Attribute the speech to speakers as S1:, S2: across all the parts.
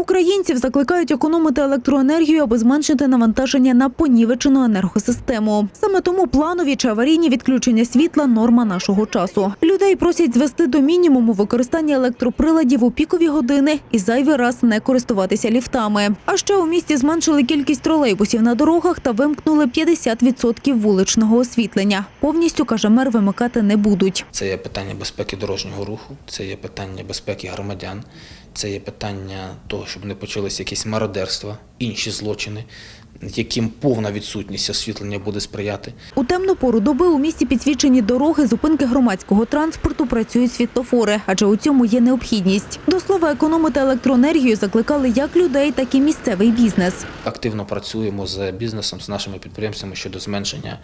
S1: Українців закликають економити електроенергію, аби зменшити навантаження на понівечену енергосистему. Саме тому планові чи аварійні відключення світла норма нашого часу. Людей просять звести до мінімуму використання електроприладів у пікові години і зайвий раз не користуватися ліфтами. А ще у місті зменшили кількість тролейбусів на дорогах та вимкнули 50% вуличного освітлення. Повністю каже мер, вимикати не будуть.
S2: Це є питання безпеки дорожнього руху, це є питання безпеки громадян, це є питання того, щоб не почалися якісь мародерства, інші злочини, яким повна відсутність освітлення буде сприяти.
S1: У темну пору доби у місті підсвічені дороги, зупинки громадського транспорту працюють світлофори, адже у цьому є необхідність. До слова, економити електроенергію закликали як людей, так і місцевий бізнес.
S2: Активно працюємо з бізнесом, з нашими підприємствами щодо зменшення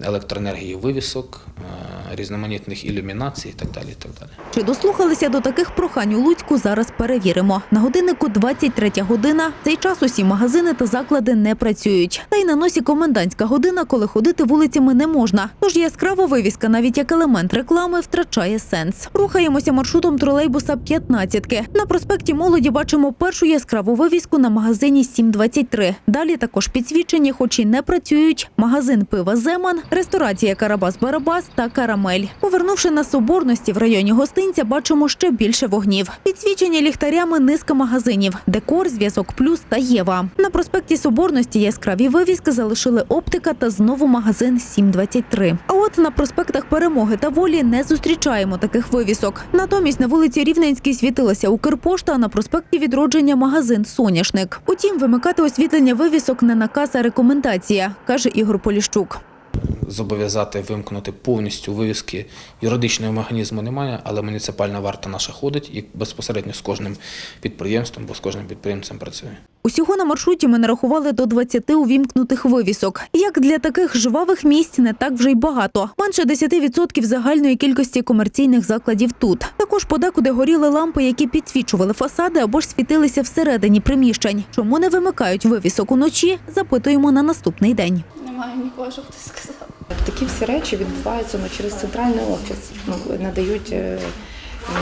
S2: електроенергії вивісок, е, різноманітних ілюмінацій і так далі. І так далі.
S1: Чи дослухалися до таких прохань у Луцьку, зараз перевіримо. На годиннику 23 година. Цей час усі магазини та заклади не працюють. Та й на носі комендантська година, коли ходити вулицями не можна. Тож яскрава вивіска, навіть як елемент реклами, втрачає сенс. Рухаємося маршрутом тролейбуса 15-ки. На проспекті Молоді бачимо першу яскраву вивіску на магазині 723. Далі також підсвічені, хоч і не працюють, магазин пива Земан, ресторація Карабас-Барабас та Карамель. Повернувши на Соборності в районі гостинця, бачимо ще більше вогнів. Підсвічені ліхтарями низка магазинів: Декор, Зв'язок Плюс та Єва. На проспекті Соборності яскраві вивіски залишили оптика та знову магазин 723. А от на проспектах Перемоги та Волі не зустрічаємо таких вивісок. Натомість на вулиці Рівненській світилася Укрпошта, а на проспекті Відродження магазин Соняшник. Утім, вимикати освітлення вивісок не наказ, а рекомендація, каже Ігор Поліщук.
S2: Зобов'язати вимкнути повністю вивіски юридичного механізму немає, але муніципальна варта наша ходить і безпосередньо з кожним підприємством, бо з кожним підприємцем працює.
S1: Усього на маршруті ми нарахували до 20 увімкнутих вивісок. Як для таких жвавих місць не так вже й багато. Менше 10% загальної кількості комерційних закладів тут. Також подекуди горіли лампи, які підсвічували фасади або ж світилися всередині приміщень. Чому не вимикають вивісок уночі? Запитуємо на наступний день.
S3: Немає нікого, щоб хтось сказав.
S4: Такі всі речі відбуваються ну, через центральний офіс. Ну, надають е,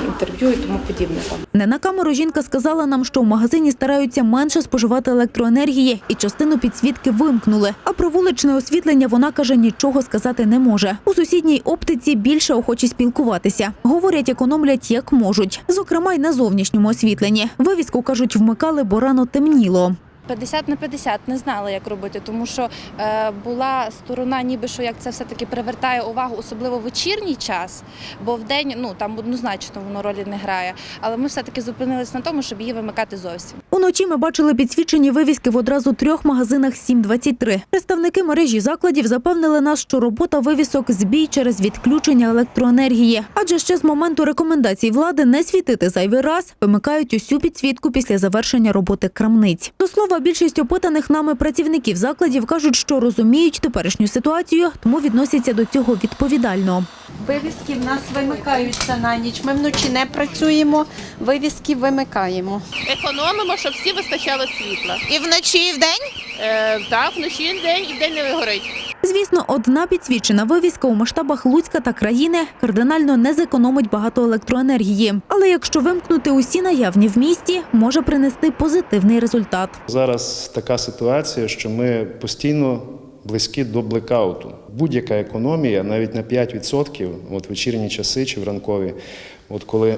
S4: інтерв'ю і тому подібне.
S1: Не на камеру жінка сказала нам, що в магазині стараються менше споживати електроенергії і частину підсвітки вимкнули. А про вуличне освітлення вона каже, нічого сказати не може. У сусідній оптиці більше охочі спілкуватися. Говорять, економлять як можуть. Зокрема, й на зовнішньому освітленні. Вивіску кажуть, вмикали, бо рано темніло.
S3: 50 на 50 не знала, як робити, тому що е, була сторона, ніби що як це все-таки привертає увагу, особливо в вечірній час, бо в день ну там однозначно воно ролі не грає. Але ми все-таки зупинились на тому, щоб її вимикати зовсім.
S1: Уночі ми бачили підсвічені вивіски в одразу трьох магазинах 723. Представники мережі закладів запевнили нас, що робота вивісок збій через відключення електроенергії. Адже ще з моменту рекомендацій влади не світити зайвий раз вимикають усю підсвітку після завершення роботи крамниць. До слова, більшість опитаних нами працівників закладів кажуть, що розуміють теперішню ситуацію, тому відносяться до цього відповідально.
S5: Вивіски в нас вимикаються на ніч. Ми вночі не працюємо, вивіски вимикаємо.
S6: економимо, щоб всі вистачало світла.
S5: І вночі, і вдень?
S6: Е, так, вночі і вдень і вдень не вигорить.
S1: Звісно, одна підсвічена вивіска у масштабах Луцька та країни кардинально не зекономить багато електроенергії. Але якщо вимкнути усі наявні в місті, може принести позитивний результат.
S7: Зараз така ситуація, що ми постійно близькі до блекауту. Будь-яка економія, навіть на 5%, от вечірні часи чи в ранкові, от коли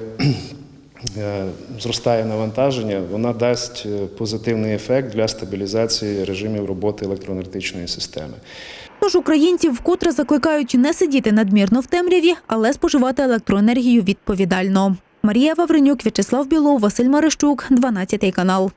S7: е, зростає навантаження, вона дасть е, позитивний ефект для стабілізації режимів роботи електроенергетичної системи.
S1: Тож українців вкотре закликають не сидіти надмірно в темряві, але споживати електроенергію відповідально. Марія Вавренюк, В'ячеслав Білов, Василь Марищук, 12 канал.